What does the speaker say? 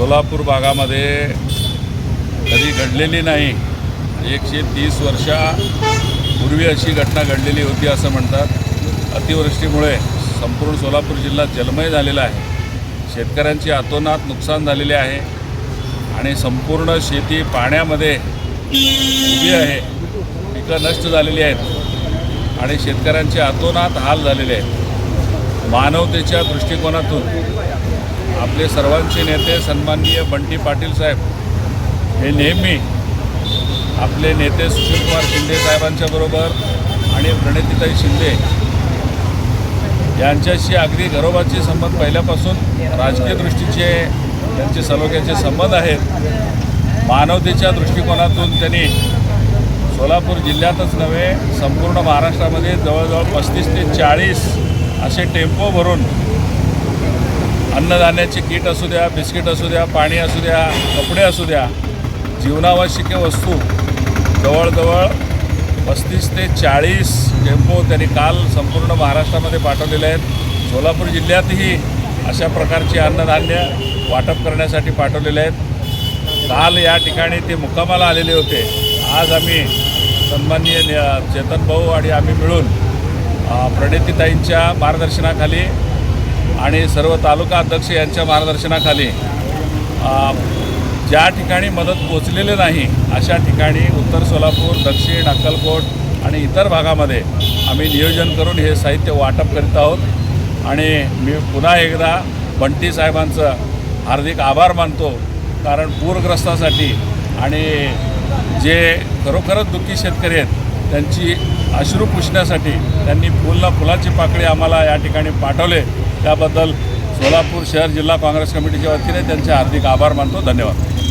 सोलापूर भागामध्ये कधी घडलेली नाही. एकशे तीस वर्षापूर्वी अशी घटना घडलेली होती असं म्हणतात. अतिवृष्टीमुळे संपूर्ण सोलापूर जिल्हा जलमय झालेला आहे. शेतकऱ्यांची अतोनात नुकसान झालेले आहे. आणि संपूर्ण शेती पाण्यामध्ये उभी आहे. पिकं नष्ट झालेली आहेत. आणि शेतकऱ्यांचे अतोनात हाल झालेले आहेत. मानवतेच्या दृष्टिकोनातून आपले सर्वांचे नेते सन्माननीय बंटी पाटील साहेब हे नेहमी आपले नेते सुशीलकुमार शिंदे साहेबांच्याबरोबर आणि प्रणितीताई शिंदे यांच्याशी अगदी घरोबाचे संबंध पहिल्यापासून राजकीय दृष्टीचे त्यांचे सलोख्याचे संबंध आहेत. मानवतेच्या दृष्टिकोनातून त्यांनी सोलापूर जिल्ह्यातच नव्हे संपूर्ण महाराष्ट्रामध्ये जवळजवळ पस्तीस ते चाळीस असे टेम्पो भरून अन्नधान्याची किट असू द्या बिस्किट असू द्या पाणी असू द्या कपडे असू द्या जीवनावश्यक वस्तू जवळजवळ पस्तीस ते चाळीस टेम्पो त्यांनी काल संपूर्ण महाराष्ट्रामध्ये पाठवलेले आहेत. सोलापूर जिल्ह्यातही अशा प्रकारचे अन्नधान्य वाटप करण्यासाठी पाठवलेले आहेत. काल या ठिकाणी ते मुक्कामाला आलेले होते. आज आम्ही सन्माननीय चेतन भाऊ आणि आम्ही मिळून प्रणितीताईंच्या मार्गदर्शनाखाली आणि सर्व तालुका अध्यक्ष यांच्या मार्गदर्शनाखाली ज्या ठिकाणी मदत पोचलेली नाही अशा ठिकाणी उत्तर सोलापूर दक्षिण अक्कलकोट आणि इतर भागामध्ये आम्ही नियोजन करून हे साहित्य वाटप करीत आहोत. आणि मी पुन्हा एकदा बंटी साहेबांचं हार्दिक आभार मानतो कारण पूरग्रस्तासाठी आणि जे खरोखरच दुःखी शेतकरी आहेत त्यांची अश्रू पुसण्यासाठी त्यांनी फुलला फुलाची पाकळी आम्हाला या ठिकाणी पाठवले. त्याबद्दल सोलापूर शहर जिल्हा काँग्रेस कमिटीच्या वतीने त्यांचे हार्दिक आभार मानतो. धन्यवाद.